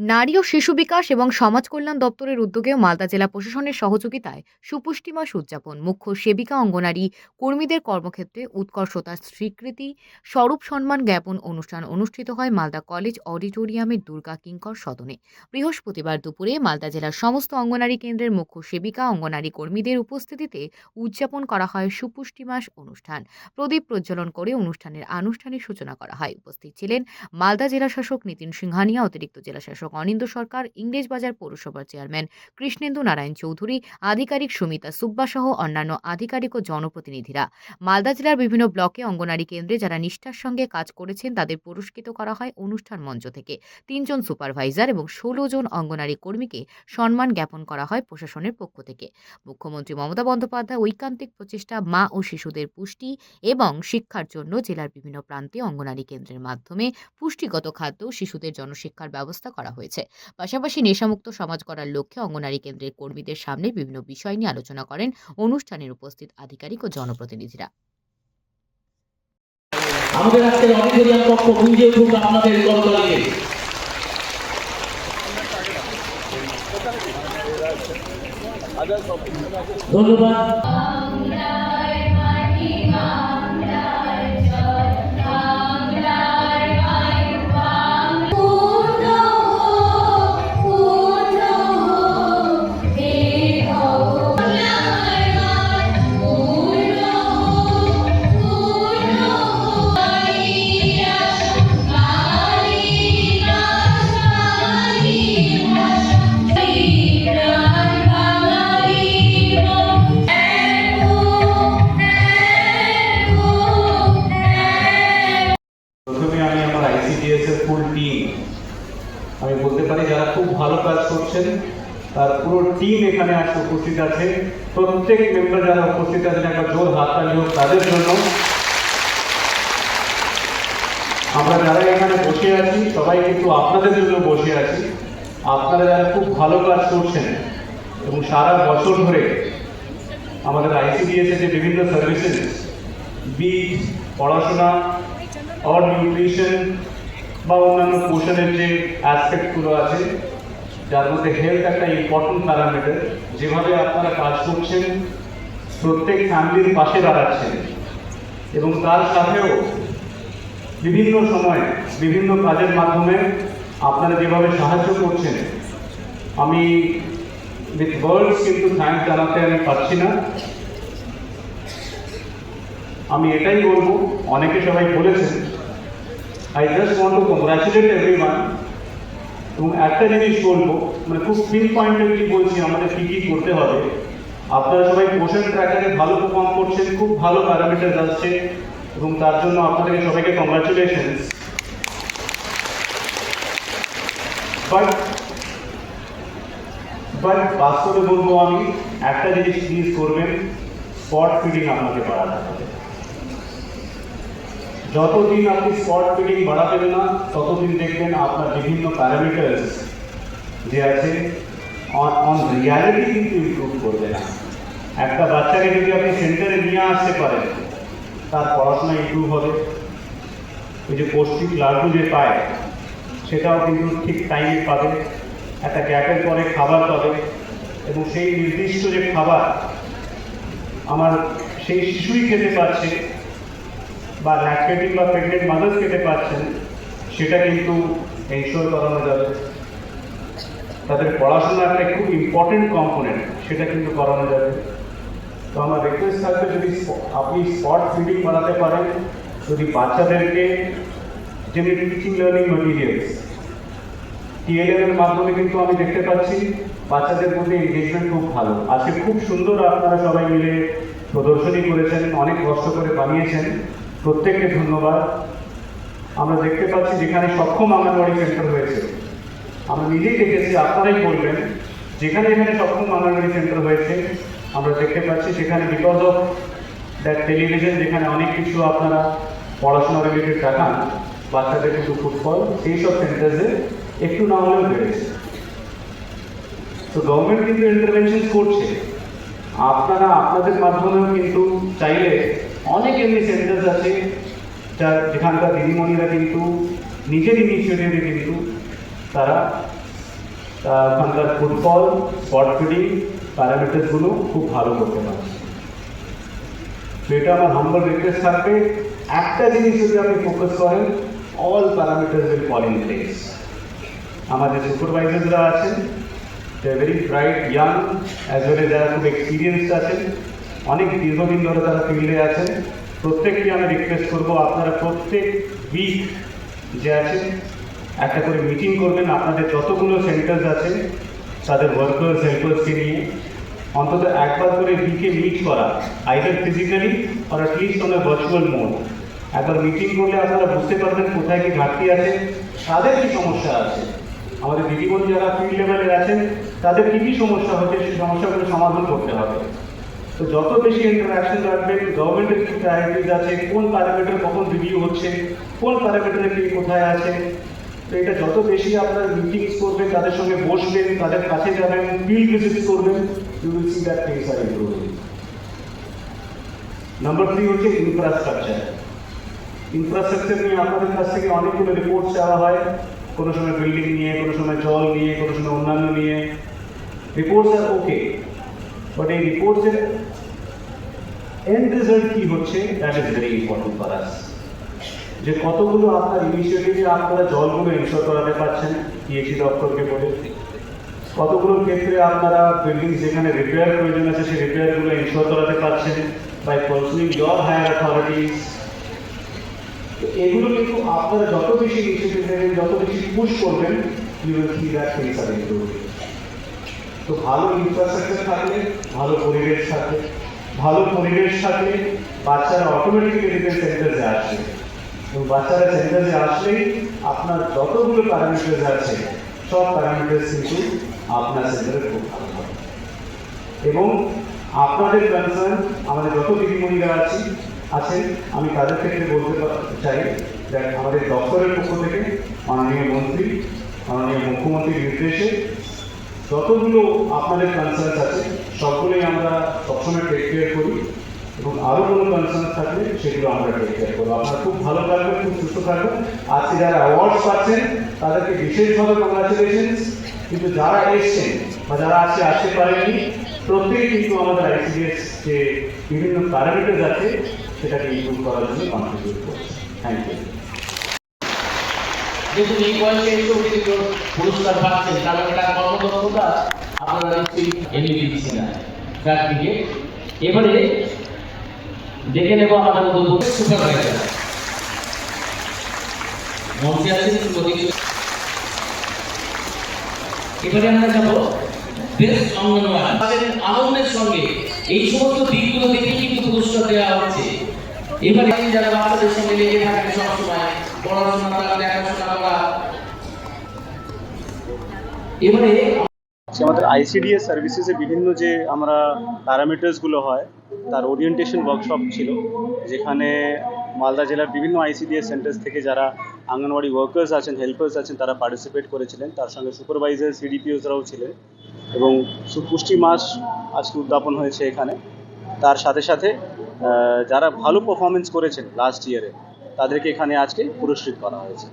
নারী ও শিশু বিকাশ এবং সমাজ কল্যাণ দপ্তরের উদ্যোগে মালদা জেলা প্রশাসনের সহযোগিতায় সুপুষ্টি মাস উদযাপন। মুখ্য সেবিকা অঙ্গনারী কর্মীদের কর্মক্ষেত্রে উৎকর্ষতার স্বীকৃতি, স্বরূপ সম্মান জ্ঞাপন অনুষ্ঠান অনুষ্ঠিত হয় মালদা কলেজ অডিটোরিয়ামের দুর্গা কিঙ্কর সদনে। বৃহস্পতিবার দুপুরে মালদা জেলার সমস্ত অঙ্গনারী কেন্দ্রের মুখ্য সেবিকা অঙ্গনারী কর্মীদের উপস্থিতিতে উদযাপন করা হয় সুপুষ্টি মাস অনুষ্ঠান। প্রদীপ প্রজ্বলন করে অনুষ্ঠানের আনুষ্ঠানিক সূচনা করা হয়। উপস্থিত ছিলেন মালদা জেলা শাসক নীতিন সিংহানিয়া, অতিরিক্ত জেলা শাসক অনিন্দ সরকার ইংরেজবাজার পৌরসভার চেয়ারম্যান কৃষ্ণেন্দু নারায়ণ চৌধুরী, আধিকারিক সুমিতা সুব্বা সহ অন্যান্য আধিকারিক ও জনপ্রতিনিধিরা। মালদা জেলার বিভিন্ন ব্লকে অঙ্গনারী কেন্দ্রে যারা নিষ্ঠার সঙ্গে কাজ করেছেন, তাদের পুরস্কৃত করা হয় অনুষ্ঠান মঞ্চ থেকে। তিনজন সুপারভাইজার এবং ষোলো জন অঙ্গনারী কর্মীকে সম্মান জ্ঞাপন করা হয় প্রশাসনের পক্ষ থেকে। মুখ্যমন্ত্রী মমতা বন্দ্যোপাধ্যায় ঐকান্তিক প্রচেষ্টা, মা ও শিশুদের পুষ্টি এবং শিক্ষার জন্য জেলার বিভিন্ন প্রান্তে অঙ্গনারী কেন্দ্রের মাধ্যমে পুষ্টিগত খাদ্য, শিশুদের জনশিক্ষার ব্যবস্থা করা হয়েছে পাশাপাশি নেশামুক্ত সমাজ করার লক্ষ্যে অঙ্গনারী কেন্দ্রের কর্মীদের সামনে বিভিন্ন বিষয় নিয়ে আলোচনা করেন অনুষ্ঠানের উপস্থিত আধিকারিক ও জনপ্রতিনিধিরা। আমাদের আজকের অডিটোরিয়াম কক্ষ গুঞ্জে উঠুক আপনাদের ধন্যবাদ। ফুল টিম আমি বলতে পারি যারা খুব ভালো কাজ করছেন, তার পুরো টিম এখানে আজকে উপস্থিত আছে। প্রত্যেক মেম্বার যারা উপস্থিত আছেন, একটা জোর হাততালি হোক তাদের জন্য। আমরা যারা এখানে বসে আছি, সবাই কিন্তু আপনাদের জন্য বসে আছি। আপনারা যারা খুব ভালো কাজ করছেন, এবং সারা বছর ধরে আমাদের আইসিডিএস যে বিভিন্ন সার্ভিসেস বি পড়াশোনা অর নিউট্রিশন বা অন্যান্য পোষণের যে অ্যাসপেক্টগুলো আছে, যার মধ্যে হেলথ একটা ইম্পর্টেন্ট প্যারামিটার যেভাবে আপনারা কাজ করছেন, প্রত্যেক ফ্যামিলির পাশে দাঁড়াচ্ছেন, এবং তার সাথেও বিভিন্ন সময় বিভিন্ন কাজের মাধ্যমে আপনারা যেভাবে সাহায্য করছেন, আমি উইথ ওয়ার্ডস কিন্তু থ্যাঙ্ক জানাতে আমি পারছি না। আমি এটাই বলব, অনেকে সবাই বলেছেন I just want to congratulate everyone এবং একটা জিনিস বলব মানে খুব পিন পয়েন্টেডলি বলছি, আমাদের কী কী করতে হবে। আপনারা সবাই পোষণ ট্র্যাকারে ভালো পারফর্ম করছেন, খুব ভালো প্যারামিটার আসছে, এবং তার জন্য আপনাদেরকে সবাইকে কংগ্রাচুলেশন বাট বাট বাস্তবে বলব আমি, একটা জিনিস প্লিজ করবেন স্পট ফিডিং আপনাকে বাড়াতে হবে। যতদিন আপনি স্পট ফিডিং বাড়াবেন না, ততদিন দেখবেন আপনার বিভিন্ন প্যারামিটার্স যে আছে অন রিয়ালিটি কিন্তু ইমপ্রুভ করবে না। একটা বাচ্চাকে যদি আপনি সেন্টারে নিয়ে আসতে পারেন, তার পড়াশোনা ইমপ্রুভ হবে। ওই যে পৌষ্টিক লাড্ডু যে পায়, সেটাও কিন্তু ঠিক টাইমে পাবে। একটা গ্যাপের পরে খাবার পাবে। এবং সেই নির্দিষ্ট যে খাবার আমার সেই শিশুই খেতে পারছে বা ল্যাকটেটিং বা প্রেগনেন্ট মাদার্স খেতে পারছেন সেটা কিন্তু এনশোর করানো যাবে তাদের। পড়াশোনা একটা খুব ইম্পর্টেন্ট কম্পোনেন্ট সেটা কিন্তু করানো যাবে তো আমার রিকোয়েস্ট থাকবে যদি আপনি স্পট ফিডিং করাতে পারেন, যদি বাচ্চাদেরকে যেমনি টিচিং লার্নিং মেটেরিয়ালস টিএলএম এর মাধ্যমে কিন্তু আমি দেখতে পাচ্ছি, বাচ্চাদের মধ্যে এনগেজমেন্ট খুব ভালো। আজকে খুব সুন্দর আপনারা সবাই মিলে প্রদর্শনী করেছেন, অনেক কষ্ট করে বানিয়েছেন। প্রত্যেককে ধন্যবাদ। আমরা দেখতে পাচ্ছি যেখানে সক্ষম আঙ্গনওয়াড়ি সেন্টার হয়েছে। আমরা নিজেই দেখেছি, আপনারাই বলবেন, যেখানে যেখানে সক্ষম আঙ্গনওয়াড়ি সেন্টার হয়েছে, আমরা দেখতে পাচ্ছি সেখানে বিকজ অফ দ্যাট টেলিভিশন যেখানে অনেক কিছু আপনারা পড়াশোনা রিলেটেড দেখান, বাচ্চাদের কিন্তু ফুটবল সেই সব সেন্টার্সে একটু না হলেও বেড়েছে। তো গভর্নমেন্ট কিন্তু ইন্টারভেনশন করছে। আপনারা আপনাদের মাধ্যমেও কিন্তু চাইলে অনেক এমনি সেন্টার্স আছে। যার যেখানকার দিদিমণিরা কিন্তু, নিজের ইনিশিয়েটিভে কিন্তু তারা ওখানকার ফুটবল স্পট ফিডিং প্যারামিটারসগুলো খুব ভালো করতে পারছে। তো এটা আমার হাম্বল রিকোয়েস্ট থাকবে। একটা জিনিস যদি আপনি ফোকাস করেন all parameters will fall in place আমাদের সুপারভাইজাররা আছেন very bright young as well যারা খুব এক্সপিরিয়েন্সড আছেন। অনেক দীর্ঘদিন ধরে তারা ফিল্ডে আছেন। প্রত্যেককে আমি রিকোয়েস্ট করব, আপনারা প্রত্যেক উইক যে আছে একটা করে মিটিং করবেন। আপনাদের যতগুলো সেন্টার্স আছে তাদের ওয়ার্কার্স হেল্পার্সকে নিয়ে। অন্তত একবার করে উইকে মিট করা either physically R at least on virtual mode একবার মিটিং করলে আপনারা বুঝতে পারবেন কোথায় কি ঘাটতি আছে, তাদের কি সমস্যা আছে। আমাদের দিদিমণি যারা ফিল্ড লেভেলে আছেন, তাদের কী কী সমস্যা হচ্ছে, সেই সমস্যাগুলো সমাধান করতে হবে। তো যত বেশি ইন্টারাকশন রাখবেন গভর্নমেন্টের কি প্রায়োরিটিজ আছে, কোন প্যারামিটার কখন রিভিউ হচ্ছে, কোন প্যারামিটারে কি কোথায় আছে, তো এটা যত বেশি আপনারা মিটিংস করবেন, তাদের সঙ্গে বসবেন, তাদের কাছে যাবেন ফিল্ড ভিজিট করবেন you will see that things are improving number three হচ্ছে ইনফ্রাস্ট্রাকচার ইনফ্রাস্ট্রাকচার নিয়ে আপনাদের কাছ থেকে অনেকগুলো রিপোর্ট চাওয়া হয়। কোনো সময় বিল্ডিং নিয়ে, কোনো সময় জল নিয়ে, কোনো সময় অন্যান্য নিয়ে। রিপোর্টস আর ওকে বাট এই রিপোর্টসের এন্ড রেজাল্ট কি হচ্ছে that is very important for us যে কতগুলো আপনার ইনিশিয়েটিভে আপনারা জলগুলো ইনশোর করাতে পারছেন পিএইচি দপ্তরকে বলে। কতগুলো ক্ষেত্রে আপনারা বিল্ডিং যেখানে রিপেয়ার প্রয়োজন আছে, সেই রিপেয়ারগুলো ইনশোর করাতে পারছেন by pursuing your higher authorities এগুলো কিন্তু আপনারা যত বেশি ইনিশিয়েটিভ নেবেন, যত বেশি পুশ করবেন you will see that things are improving তো ভালো ইনফ্রাস্ট্রাকচার থাকলে ভালো পরিবেশ থাকলে ভালো পরিবেশ থাকলে বাচ্চারা অটোমেটিক্যালি সেন্টারে আসবে এবং বাচ্চারা সেন্টারে আসলেই আপনার যতগুলো প্যারামিটার্স আছে, সব প্যারামিটার্স কিন্তু আপনার সেন্টারে খুব ভালো হবে এবং আপনাদের কনসার্ন আমাদের যত দিদিমণিরা আছি, আছেন, আমি তাদের ক্ষেত্রে বলতে চাই যে আমাদের দপ্তরের পক্ষ থেকে মাননীয় মন্ত্রী, মাননীয় মুখ্যমন্ত্রীর নির্দেশে যতগুলো আপনাদের কনসার্ন আছে, সবগুলোই আমরা সবসময় টেক কেয়ার করি এবং আরও কোনো কনসার্ন থাকলে সেগুলো আমরা টেক কেয়ার করব। আপনারা খুব ভালো থাকবেন, খুব সুস্থ থাকবেন। আজকে যারা অ্যাওয়ার্ডস পাচ্ছেন, তাদেরকে বিশেষভাবে কংগ্রাচুলেশনস কিন্তু যারা এসছেন বা যারা আজকে আসতে পারেননি, প্রত্যেকে কিন্তু আমাদের আইসিডিএস যে বিভিন্ন প্যারামিটার আছে, সেটাকে ইমপ্রুভ করার জন্য কন্ট্রিবিউট করছে। থ্যাংক ইউ যেহেতু এই বয়সে এসেও কিন্তু কেউ পুরস্কার পাচ্ছেন, তার মানে তার কর্মদক্ষতা আপনারা নিশ্চয়ই এনে দিচ্ছি না এবারে দেখে নেব আমাদের মতো সুপারভাইজার মঞ্চে আছেন এবারে আমরা যাব বেস্ট অঙ্গনওয়াড়ি। তাদের আনন্দের সঙ্গে এই সমস্ত দিকগুলো দেখে কিন্তু পুরস্কার দেওয়া হচ্ছে। এবারে যারা বাচ্চাদের সঙ্গে লেগে সবসময়, পড়াশোনা আমাদের আইসিডিএস সার্ভিসেসে বিভিন্ন যে আমরা প্যারামিটার্সগুলো হয়, তার ওরিয়েন্টেশন ওয়ার্কশপ ছিল, যেখানে মালদা জেলার বিভিন্ন আইসিডিএস সেন্টার্স থেকে যারা আঙ্গনওয়াড়ি ওয়ার্কার্স আছেন হেল্পার্স আছেন, তারা পার্টিসিপেট করেছিলেন। তার সঙ্গে সুপারভাইজার সিডিপিওসরাও ছিলেন এবং সুপুষ্টি মাস আজকে উদ্যাপন হয়েছে এখানে। তার সাথে সাথে যারা ভালো পারফরমেন্স করেছেন লাস্ট ইয়ারে তাদেরকে এখানে আজকে পুরস্কৃত করা হয়েছে।